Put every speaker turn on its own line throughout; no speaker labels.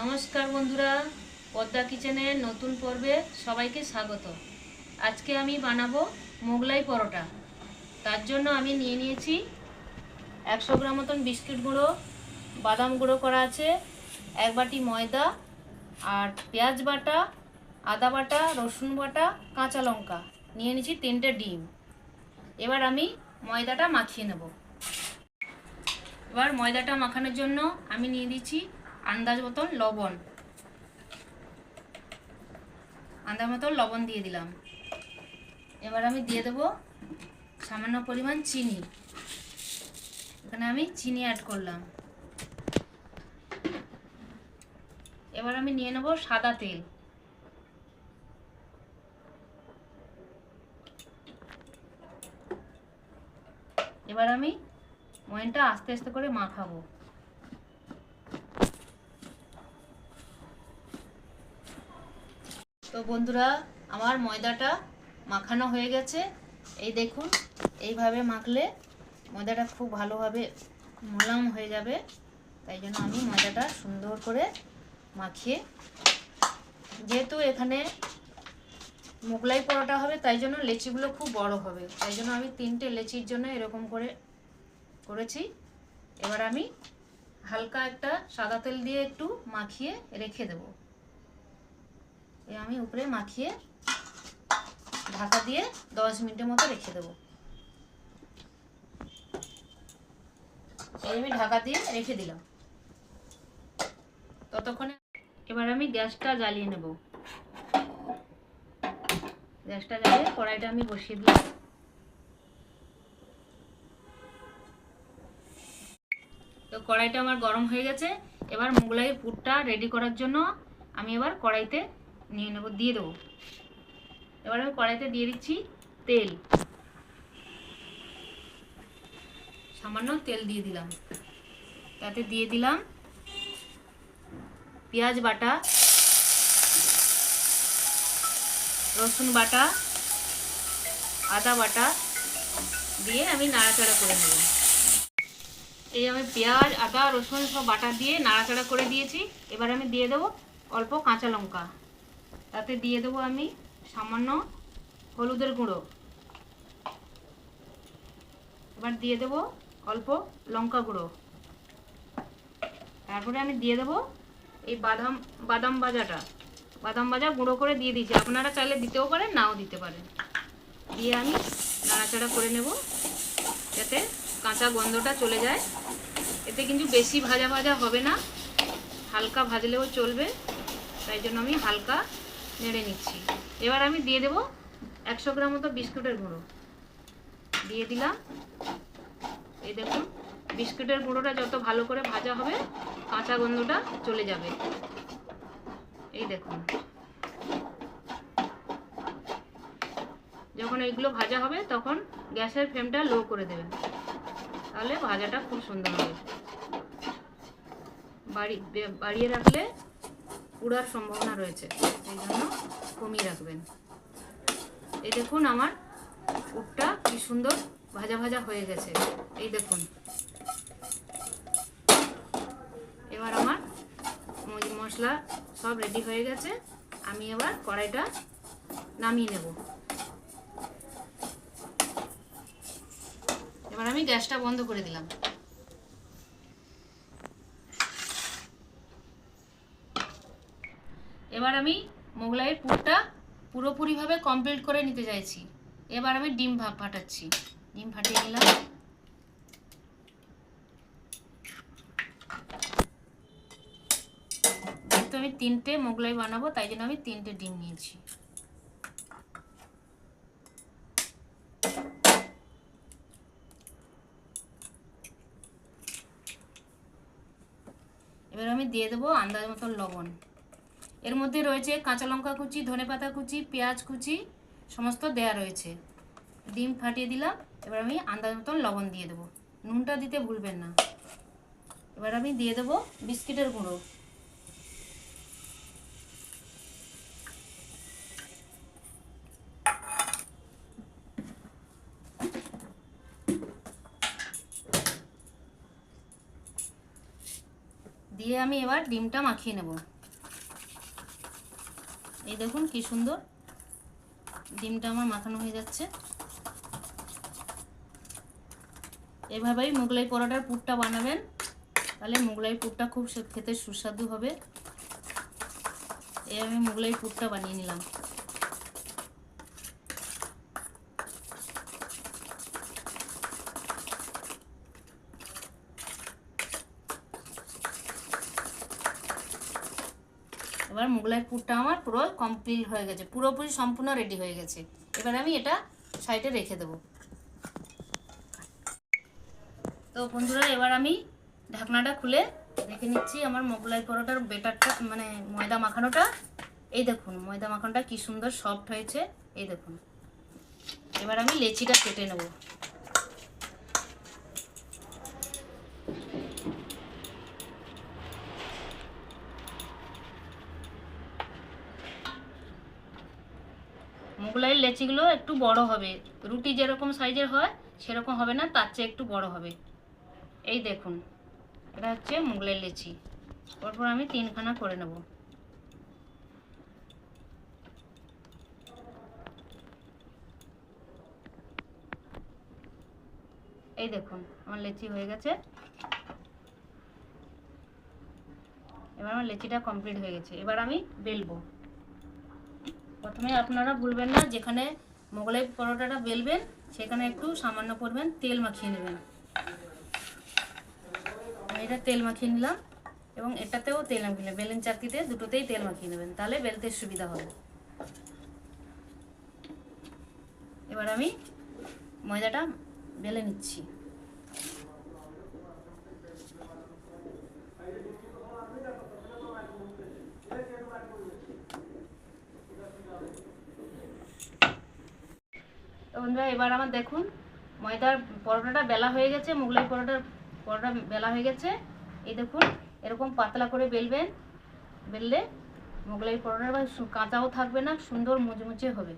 নমস্কার বন্ধুরা, পদ্মা কিচেনের নতুন পর্বে সবাইকে স্বাগত। আজকে আমি বানাবো মোগলাই পরোটা। তার জন্য আমি নিয়ে নিয়েছি একশো গ্রাম মতন বিস্কিট গুঁড়ো, বাদাম গুঁড়ো করা আছে, এক বাটি ময়দা আর পেঁয়াজ বাটা, আদা বাটা, রসুন বাটা, কাঁচা লঙ্কা। নিয়ে নিয়েছি তিনটে ডিম। এবার আমি ময়দাটা মাখিয়ে নেব। এবার ময়দাটা মাখানোর জন্য আমি নিয়ে দিচ্ছি আন্দাজ মতন লবণ। আন্দাজ মতন লবণ দিয়ে দিলাম। এবার আমি দিয়ে দেবো সামান্য পরিমাণ চিনি। এখানে আমি চিনি অ্যাড করলাম। এবার আমি নিয়ে নেব সাদা তেল। এবার আমি ময়নটা আস্তে আস্তে করে মাখাবো। তো বন্ধুরা, আমার ময়দাটা মাখানো হয়ে গেছে। এই দেখুন, এইভাবে মাখলে ময়দাটা খুব ভালোভাবে মোলাম হয়ে যাবে। তাই জন্য আমি ময়দাটা সুন্দর করে মাখিয়ে, যেহেতু এখানে মোগলাই পরোটা হবে, তাই জন্য লেচিগুলো খুব বড় হবে। তাই জন্য আমি তিনটে লেচির জন্য এরকম করে করেছি। এবার আমি হালকা একটা সাদা তেল দিয়ে একটু মাখিয়ে রেখে দেবো। আমি উপরে মাখিয়ে ঢাকা দিয়ে দশ মিনিটের মতো রেখে দেবো। এই আমি ঢাকা দিয়ে রেখে দিলাম। ততক্ষণে এবার আমি গ্যাসটা জ্বালিয়ে নেব। গ্যাসটা জ্বালিয়ে কড়াইটা আমি বসিয়ে দিলাম। তো কড়াইটা আমার গরম হয়ে গেছে। এবার মোগলাইয়ের পুরটা রেডি করার জন্য আমি এবার কড়াইতে নিয়ে নেব, দিয়ে দেবো। এবার আমি কড়াইতে দিয়ে দিচ্ছি তেল। সামান্য তেল দিয়ে দিলাম। তাতে দিয়ে দিলাম পেঁয়াজ বাটা, রসুন বাটা, আদা বাটা দিয়ে আমি নাড়াচাড়া করে নেব। এই আমি পেঁয়াজ, আদা, রসুন সব বাটা দিয়ে নাড়াচাড়া করে দিয়েছি। এবার আমি দিয়ে দেবো অল্প কাঁচা লঙ্কা। তাতে দিয়ে দেবো আমি সামান্য হলুদের গুঁড়ো। এবার দিয়ে দেবো অল্প লঙ্কা গুঁড়ো। তারপরে আমি দিয়ে দেবো এই বাদাম বাদাম ভাজাটা। বাদাম ভাজা গুঁড়ো করে দিয়ে দিয়েছি। আপনারা চাইলে দিতেও পারেন, নাও দিতে পারেন। দিয়ে আমি নাড়াচাড়া করে নেব যাতে কাঁচা গন্ধটা চলে যায়। এতে কিন্তু বেশি ভাজা ভাজা হবে না। হালকা ভাজলেও চলবে। তাই জন্য আমি হালকা নেড়ে নিচ্ছি। এবার আমি দিয়ে দেব একশো গ্রাম মতো বিস্কুটের গুঁড়ো। দিয়ে দিলাম। এই দেখুন, বিস্কুটের গুঁড়োটা যত ভালো করে ভাজা হবে, কাঁচা গন্ধটা চলে যাবে। এই দেখুন। যখন এইগুলো ভাজা হবে, তখন গ্যাসের ফ্লেমটা লো করে দেবেন। তাহলে ভাজাটা খুব সুন্দর হবে। বাড়ি বাড়িয়ে রাখলে পুরার সম্ভাবনা রয়েছে, এই জন্য কমিয়ে রাখবেন। এই দেখুন আমার উটটা কি সুন্দর ভাজা ভাজা হয়ে গেছে, এই দেখুন। এবার আমার মশলা সব রেডি হয়ে গেছে, আমি এবার কড়াইটা নামিয়ে নেব। এবার আমি গ্যাসটা বন্ধ করে দিলাম। এবার আমি মোগলাইয়ের পুরটা পুরোপুরিভাবে কমপ্লিট করে নিতে চাইছি। এবার আমি ডিম ভাপ ফাটাচ্ছি। ডিম ফাটিয়ে নিলাম। যেহেতু আমি তিনটে মোগলাই বানাবো, তাই জন্য আমি তিনটে ডিম নিয়েছি। এবার আমি দিয়ে দেবো আন্দাজ মতন লবণ। এর মধ্যে রয়েছে কাঁচা লঙ্কা কুচি, ধনে পাতা কুচি, পেঁয়াজ কুচি, সমস্ত দেয়া রয়েছে। ডিম ফাটিয়ে দিলাম, এবার আমি আন্দাজ মতন লবণ দিয়ে দেবো। নুনটা দিতে ভুলবেন না। এবার আমি দিয়ে দেবো বিস্কিটের গুঁড়ো। দিয়ে দিয়ে আমি এবার ডিমটা মাখিয়ে নেব। এই দেখুন কি সুন্দর। ডিমটা আমার মাখানো হয়ে যাচ্ছে। এভাবেই মোগলাই পরোটার পুরটা বানাবেন। তাহলে মোগলাই পুরটা খুব খেতে সুস্বাদু হবে। এই আমি মোগলাই পুরটা বানিয়ে নিলাম। এবার মোগলাই পুরটা আমার পুরো কমপ্লিট হয়ে গেছে, পুরোপুরি সম্পূর্ণ রেডি হয়ে গেছে। এবার আমি এটা সাইডে রেখে দেবো। তো বন্ধুরা, এবার আমি ঢাকনাটা খুলে দেখে নিচ্ছি আমার মোগলাই পরোটার বেটারটা মানে ময়দা মাখানোটা। এই দেখুন, ময়দা মাখানোটা কি সুন্দর সফট হয়েছে, এই দেখুন। এবার আমি লেচিটা কেটে নেব। মোগলাইয়ের লেচিগুলো একটু বড় হবে। রুটি যেরকম সাইজের হয়, সেরকম হবে না, তার চেয়ে একটু বড় হবে। এই দেখুন, এটা হচ্ছে মোগলাই লেচি। তারপর আমি তিনখানা করে নেব। এই দেখুন, আমার লেচি হয়ে গেছে। এবার আমার লেচিটা কমপ্লিট হয়ে গেছে। এবার আমি বেলবো। প্রথমে আপনারা ভুলবেন না, যেখানে মোগলাই পরোটাটা বেলবেন, সেখানে একটু সামান্য পরিমাণ তেল মাখিয়ে নেবেন। এটা তেল মাখিয়ে নিলাম, এবং এটাতেও তেল মাখিয়ে বেলেন চাকিতে দুটোতেই তেল মাখিয়ে নেবেন, তাহলে বেলতে সুবিধা হবে। এবার আমি ময়দাটা বেলে নিচ্ছি তো বন্ধুরা, এবার আমার দেখুন, ময়দার পরোটাটা বেলা হয়ে গেছে, মোগলাই পরোটার পরোটা বেলা হয়ে গেছে। এই দেখুন, এরকম পাতলা করে বেলবেন, বেললে মোগলাই পরোটার বা কাঁচাও থাকবে না, সুন্দর মুচমুচে হবে।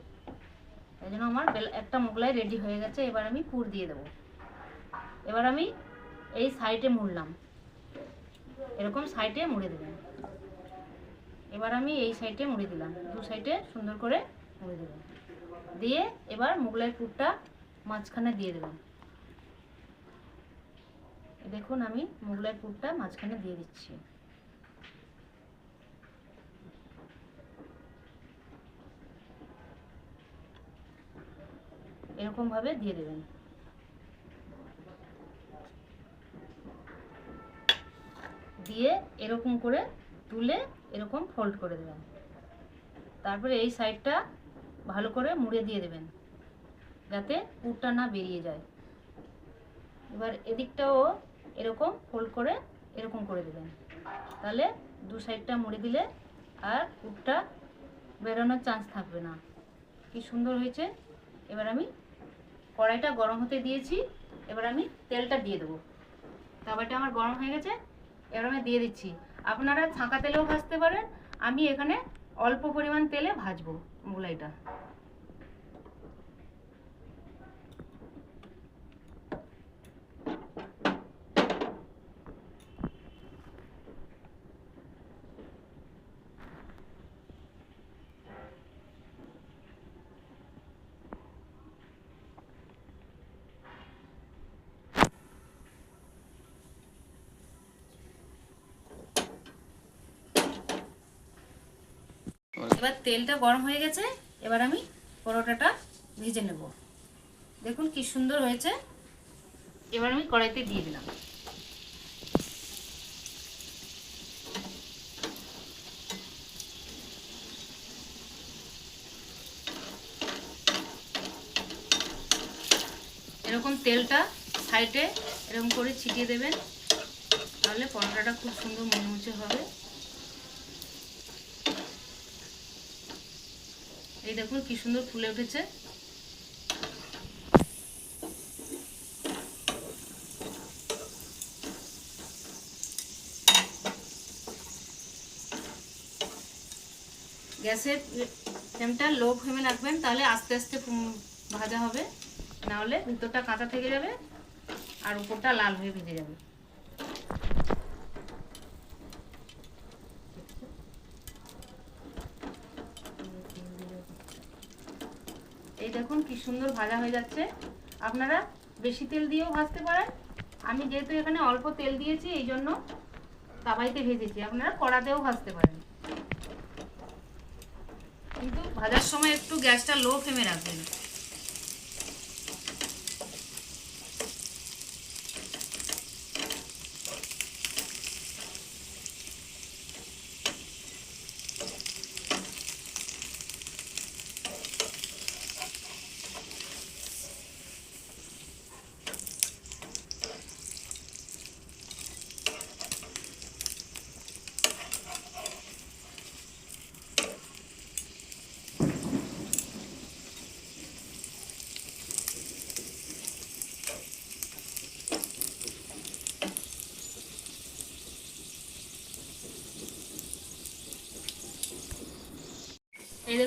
এই জন্য আমার একটা মোগলাই রেডি হয়ে গেছে, এবার আমি পুর দিয়ে দেবো। এবার আমি এই সাইডে মুড়লাম। এরকম সাইডে মুড়ে দেবেন। এবার আমি এই সাইডে মুড়ে দিলাম। দু সাইডে সুন্দর করে মুড়ে দেবেন। দিয়ে এবার মোগলাই পুরটা মাঝখানে দিয়ে দেবেন দেখুন আমি মোগলাই পুরটা মাঝখানে দিয়ে দিচ্ছি। এরকম ভাবে দিয়ে দেবেন। দিয়ে এরকম করে তুলে এরকম ফোল্ড করে দেবেন। তারপরে এই সাইডটা ভালো করে মুড়ে দিয়ে দেবেন, যাতে পুরটা না বেরিয়ে যায়। এবার এদিকটাও এরকম ফোল্ড করে এরকম করে দেবেন। তাহলে দু সাইডটা মুড়ে দিলে আর পুরটা বেরোনোর চান্স থাকবে না। কি সুন্দর হয়েছে। এবার আমি কড়াইটা গরম হতে দিয়েছি, এবার আমি তেলটা দিয়ে দেবো। তাওয়াটা আমার গরম হয়ে গেছে, এবার আমি দিয়ে দিচ্ছি। আপনারা ছাঁকা তেলেও ভাজতে পারেন, আমি এখানে অল্প পরিমাণ তেলে ভাজবো। Mulai dah, aku. এবার তেলটা গরম হয়ে গেছে, এবার আমি পরোটাটা ভেজে নেব। দেখুন কি সুন্দর হয়েছে। এবার আমি কড়াইতে দিয়ে দিলাম। এরকম তেলটা সাইডে এরকম করে ছিটিয়ে দেবেন, তাহলে পরোটাটা খুব সুন্দর মুচমুচে হবে। এই দেখুন কি সুন্দর ফুলে উঠেছে। গ্যাসের ফ্লেমটা লো ফ্লেমে রাখবেন, তাহলে আস্তে আস্তে ভাজা হবে। না হলে ভিতরটা কাঁচা থেকে যাবে আর উপরটা লাল হয়ে ভেজে যাবে এই দেখুন কি সুন্দর ভাজা হয়ে যাচ্ছে। আপনারা বেশি তেল দিয়েও ভাজতে পারেন। আমি যেহেতু এখানে অল্প তেল দিয়েছি, এই জন্য তাবাইতে ভেজেছি। আপনারা কড়াতেও ভাজতে পারেন। কিন্তু ভাজার সময় একটু গ্যাসটা লো ফ্লেমে রাখবেন।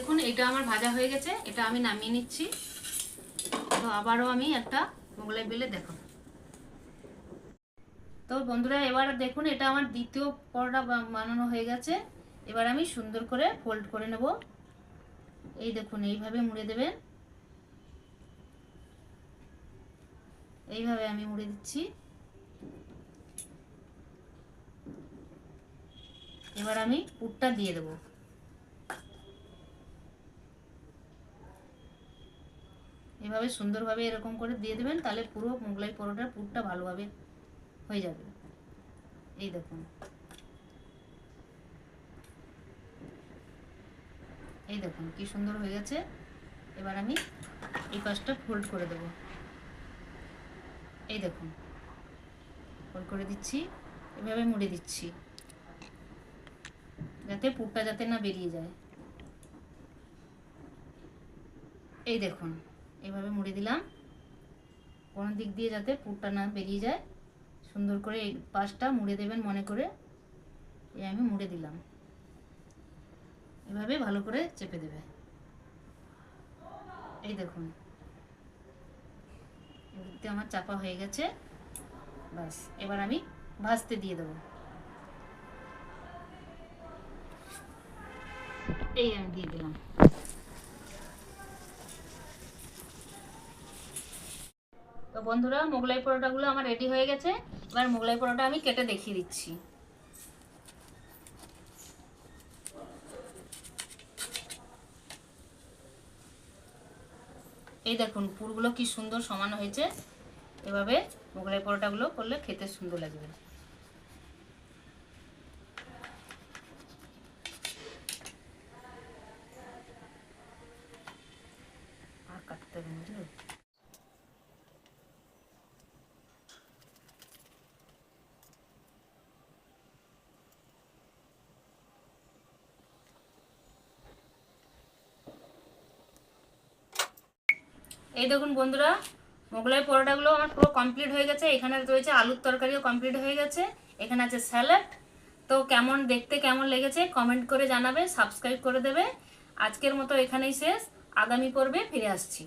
দেখুন, এটা আমার ভাজা হয়ে গেছে, এটা আমি নামিয়ে নিচ্ছি। তো আবারও আমি একটা মোগলাই বেলে দেখো তো বন্ধুরা, এবার দেখুন, এটা আমার দ্বিতীয় পরোটা বানানো হয়ে গেছে। এবার আমি সুন্দর করে ফোল্ড করে নেব। এই দেখুন, এইভাবে মুড়ে দেবেন। এইভাবে আমি মুড়ে দিচ্ছি। এবার আমি পুরটা দিয়ে দেবো। এভাবে সুন্দরভাবে এরকম করে দিয়ে দেবেন, তাহলে পুরো মোগলাই পরোটার পুরটা ভালোভাবে হয়ে যাবে। এই দেখুন। এই দেখুন, কি সুন্দর হয়ে গেছে। এবার আমি এই পাশটা ফোল্ড করে দেব। এই দেখুন ফোল্ড করে দিচ্ছি, এভাবে মুড়ে দিচ্ছি, যাতে পুরটা যাতে না বেরিয়ে যায়। এই দেখুন। এভাবে মুড়ে দিলাম। কোনো দিক দিয়ে যাতে পুরটা না বেরিয়ে যায়। সুন্দর করে এই পাশটা মুড়ে দেবেন মনে করে। এই আমি মুড়ে দিলাম। এভাবে ভালো করে চেপে দেবে। এই দেখুন। এদিকতে আমার চাপা হয়ে গেছে। বাস এবার আমি ভাজতে দিয়ে দেবো। এই আমি দিয়ে দিলাম। তো বন্ধুরা, মোগলাই পরোটাগুলো আমার রেডি হয়ে গেছে। এবার মোগলাই পরোটা আমি কেটে দেখিয়ে দিচ্ছি। এই দেখুন, পুরগুলো কি সুন্দর সমান হয়েছে। এভাবে মোগলাই পরোটাগুলো করলে খেতে সুন্দর লাগবে আর কাটতে হবে না, বুঝলে এই দেখুন বন্ধুরা, মোগলাই পরোটাগুলো আমার পুরো কমপ্লিট হয়ে গেছে। এখানে রয়েছে আলুর তরকারিও কমপ্লিট হয়ে গেছে। এখানে আছে স্যালাড তো কেমন, দেখতে কেমন লেগেছে কমেন্ট করে জানাবে সাবস্ক্রাইব করে দেবে। আজকের মতো এখানেই শেষ। আগামী পর্বে ফিরে আসছি।